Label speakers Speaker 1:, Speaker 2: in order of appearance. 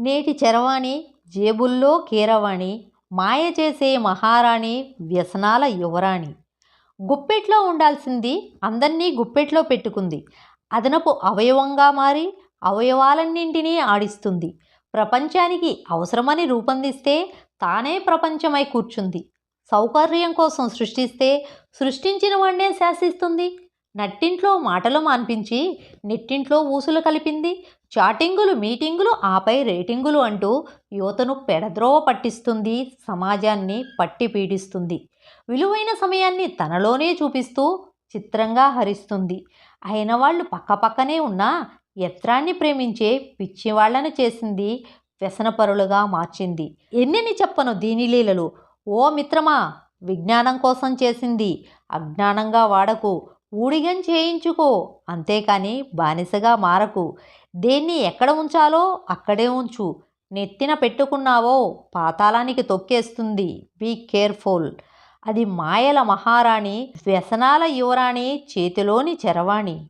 Speaker 1: నేటి చరవాణి జేబుల్లో కీరవాణి మాయ చేసే మహారాణి వ్యసనాల యువరాణి. గుప్పెట్లో ఉండాల్సింది అందర్నీ గుప్పెట్లో పెట్టుకుంది. అదనపు అవయవంగా మారి అవయవాలన్నింటినీ ఆడిస్తుంది. ప్రపంచానికి అవసరమని రూపొందిస్తే తానే ప్రపంచమై కూర్చుంది. సౌకర్యం కోసం సృష్టిస్తే సృష్టించిన వాడినే శాసిస్తుంది. నట్టింట్లో మాటలు మాన్పించి నెట్టింట్లో ఊసులు కలిపింది చాటింగులు మీటింగులు ఆపై రేటింగులు అంటూ యువతను పెడద్రోవ పట్టిస్తుంది సమాజాన్ని పట్టి పీడిస్తుంది. విలువైన సమయాన్ని తనలోనే చూపిస్తూ చిత్రంగా హరిస్తుంది. అయిన వాళ్ళు పక్కపక్కనే ఉన్నా ఎత్రాన్ని ప్రేమించే పిచ్చివాళ్ళను చేసింది వ్యసనపరులుగా మార్చింది. ఎన్నిని చెప్పను దీని లీలలు? ఓ మిత్రమా విజ్ఞానం కోసం చేసింది అజ్ఞానంగా వాడకు ఊడిగం చేయించుకో. అంతేకాని బానిసగా మారకు. దేన్ని ఎక్కడ ఉంచాలో అక్కడే ఉంచు. నెత్తిన పెట్టుకున్నావో పాతాళానికి తొక్కేస్తుంది. Be careful. అది మాయల మహారాణి వ్యసనాల యువరాణి చేతిలోని చరవాణి.